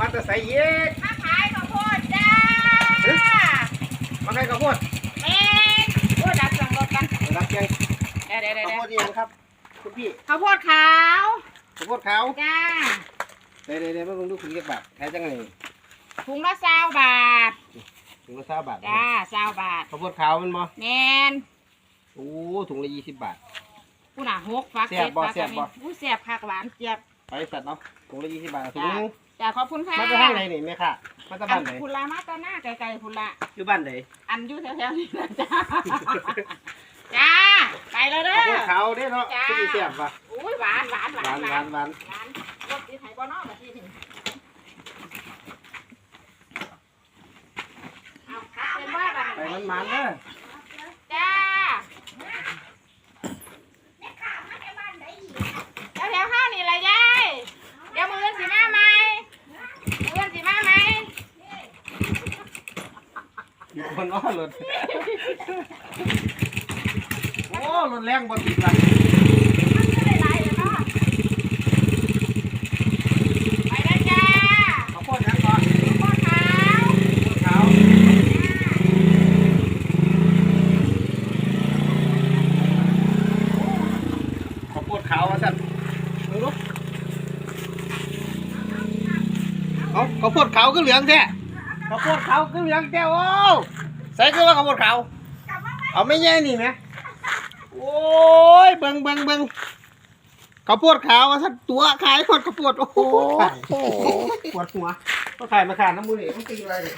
มาแต่ใส่เย็ดมาขายข้าวโพดจ้ามาใครข้าวโพดแม่นโอ้ดับเครื่องรถกันรับยังเดี๋ยวเดี๋ยวเดี๋ยวข้าวโพดยังครับคุณพี่ข้าวโพดขาวข้าวโพดขาวจ้าเดี๋ยวเดี๋ยวเดี๋ยวมาลองดูคุณเก็บบาทขายจังไงถุงละเศร้าบาทถุงละสามบาทจ้าเศร้าบาทข้าวโพดขาวมันบ่แมนโอ้ถุงละยี่สิบบาทผู้น่ะหกฟักแซ่บบ่ฟักแซ่บบ่ผู้แซ่บคักหวานเจี๊ยบไปสัตว์เนาะถุงละยี่สิบบาทถุงนึง จ้าขอบคุณค่ะมาจากทางไหนนี่แม่ค่ะมาจากบ้านไหนคุณละมาตาหน้าไกลๆคุณละ อยู่บ้านไหนอันอยู่แถวๆนี้นะจ้า จ้า ไปแล้วเด้ข้าวโพดอขาวเด้เนาะจ้า คือแซ่บป่ะอุ้ยหวานหวานหวาหวานนหวานหวานหวานรสดีไทยบ่เนอกแบบนี้ถึงเอาครับเป็นว่าแบบไปมันมันๆเด้อ จ้าแถวๆห้านี่แหละยายเดี๋ยวมืออนสิมาไหมมืออนสิมาไหม อยู่คนว่ารถโอ้รถแรงบ่ติดละมันก็ได้หลายเลยเนาะไปแล้วจ้าข้าวโพดยังก่อนพ่อขาวข้าวโพดขาวข้าวโพดขาวว่าสั่นมึงรู้เอาข้าวโพดขาวก็เหลืองแท้ ข้าวโพดขาวก็เหลืองแท้โอ้ใส่คือว่าข้าวโพดขาวเอาไม่แย่นี่ไหมโอ้ยเบิงเบิงเบิงข้าวโพดขาวว่าสั่นตัวขายคนข้าวโพดโอ้โหปวดหัวก็ขายมาขายน้ำมูนี่มันตีอะไรเนี่ย